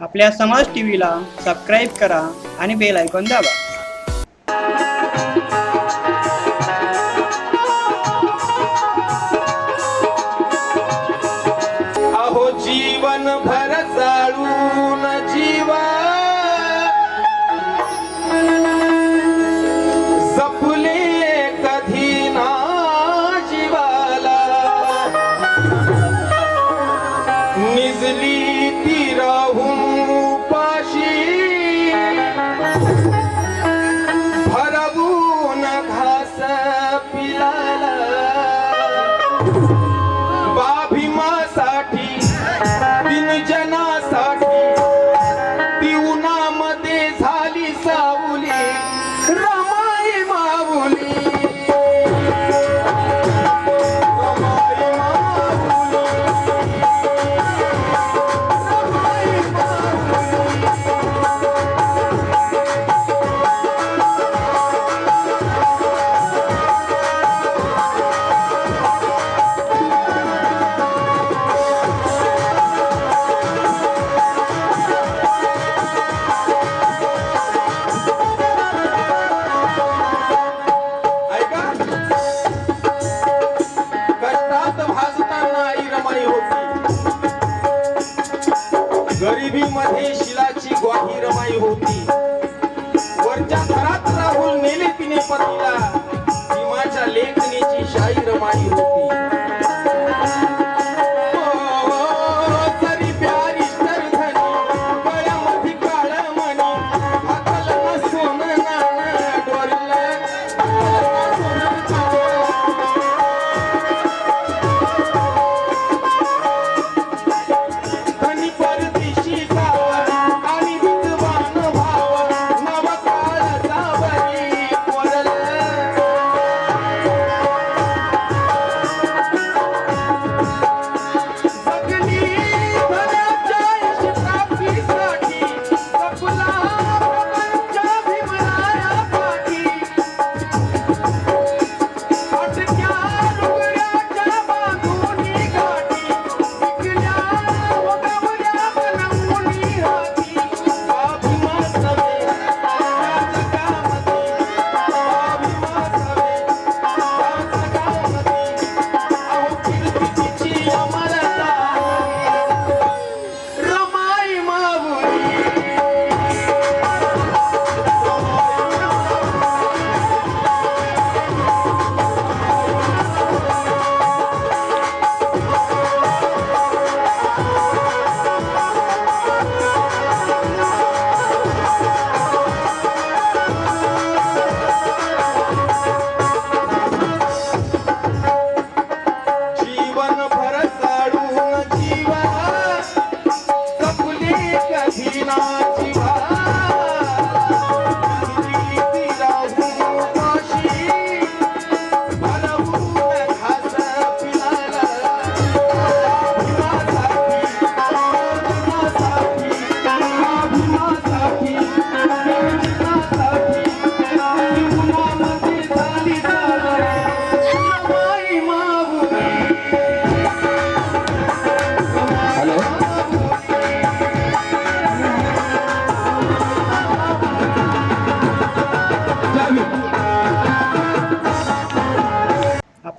आपल्या समाज T व्हीला subscribe करा आणि बेल आयकॉन दाबा. जीवन भर चालू. Pilar. गरिबीमध्ये शिलाची ग्वाही रमाई होती. वरच्या घरात राहून नेले तिने पतीला हिमाच्या लेखनीची शाही रमाई होती.